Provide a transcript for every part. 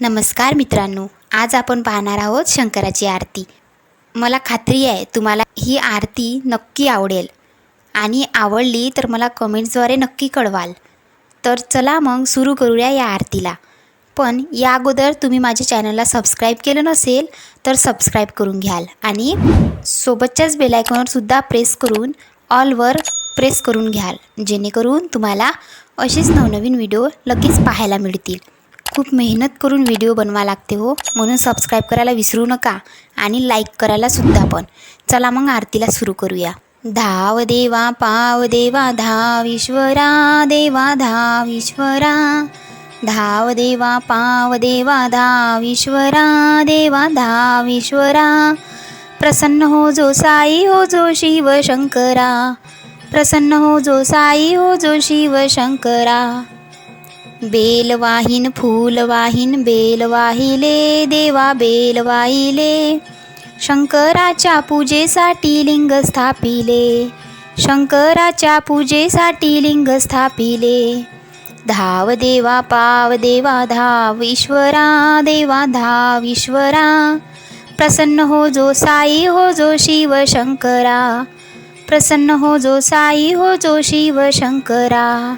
नमस्कार मित्रांनो आज आपण पाहणार आहोत शंकराची आरती. मला खात्री आहे तुम्हाला ही आरती नक्की आवडेल. आणि आवडली तर मला कमेंट्सद्वारे नक्की कळवाल. तर चला मग सुरू करूया या आरतीला. पण या अगोदर तुम्ही माझ्या चॅनलला सबस्क्राईब केलं नसेल तर सबस्क्राईब करून घ्याल. आणि सोबतच्याच बेलायकॉनवर सुद्धा प्रेस करून ऑलवर प्रेस करून घ्याल. जेणेकरून तुम्हाला असेच नवनवीन व्हिडिओ लगेच पाहायला मिळतील. खूप मेहनत करून व्हिडिओ बनवा लागते हो. म्हणून सबस्क्राईब करायला विसरू नका. आणि लाईक करायला सुद्धा पण. चला मग आरतीला सुरू करूया. धाव देवा पाव देवा धाव ईश्वरा देवा धाविश्वरा. धाव देवा पाव देवा धाविश्वरा देवा धाविश्वरा. प्रसन्न हो जो साई हो जो शिव शंकरा प्रसन्न हो जो साई हो जो शिव शंकरा बेल वाहीन फूल बेल वाहिले देवा बेल वाहिले शंकराच्या पूजेसाठी लिंग स्थापिले. शंकराच्या पूजेसाठी लिंग स्थापिले. धाव देवा पाव देवा धाव ईश्वरा देवा धाव ईश्वरा. प्रसन्न हो जो साई हो जो शिव शंकरा. प्रसन्न हो जो साई हो जो शिव शंकरा.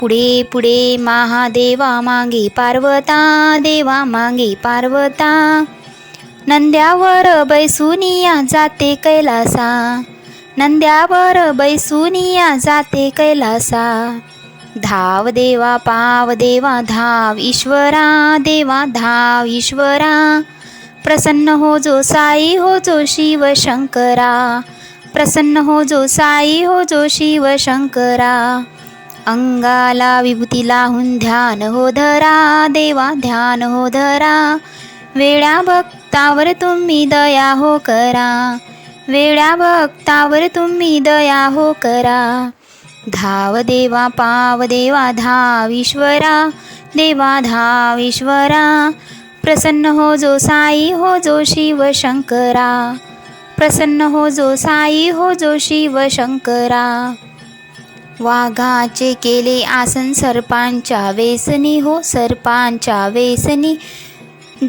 पुढे पुढे महादेवा मागे पार्वता देवा मागे पार्वता. नंद्यावर बैसुनिया जाते कैलासा. नंद्यावर बैसुनिया जाते कैलासा. धाव देवा पाव देवा धाव ईश्वरा देवा धाव ईश्वरा. प्रसन्न हो जो साई हो जो शिव शंकरा. प्रसन्न हो जो साई हो जो शिव शंकरा. अंगाला विभूती लाहून ध्यान हो धरा देवा ध्यान हो धरा. वेळा भक्तावर तुम्ही दया हो करा. वेळा भक्तावर तुम्ही दया हो करा. धाव देवा पाव देवा धाविश्वरा. देवा धाविश्वरा. प्रसन्न हो जो साई हो जो शिव शंकरा. प्रसन्न हो जो साई हो जो शिव शंकरा. वाघाचे केले आसन सर्पांच्या वेसनी हो सर्पांच्या वेसनी.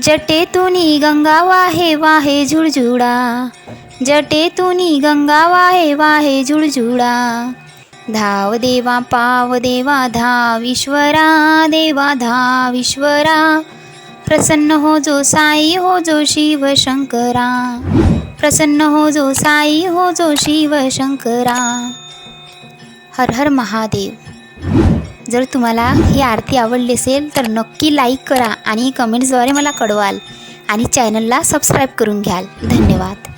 जटेतुनी गंगा वाहे वाहे झुळझुळा. जटेतुनी गंगा वाहे वाहे झुळझुळा. धाव देवा पाव देवा धाव ईश्वरा देवा धाव ईश्वरा. प्रसन्न हो जो साई हो जो शिव शंकरा. प्रसन्न हो जो साई हो जो शिव शंकरा. हर हर महादेव. जर तुम्हाला ही आरती आवडली असेल तर नक्की लाईक करा आणि कमेंट्सद्वारे मला कळवाल आणि चॅनलला सबस्क्राईब करून घ्याल. धन्यवाद.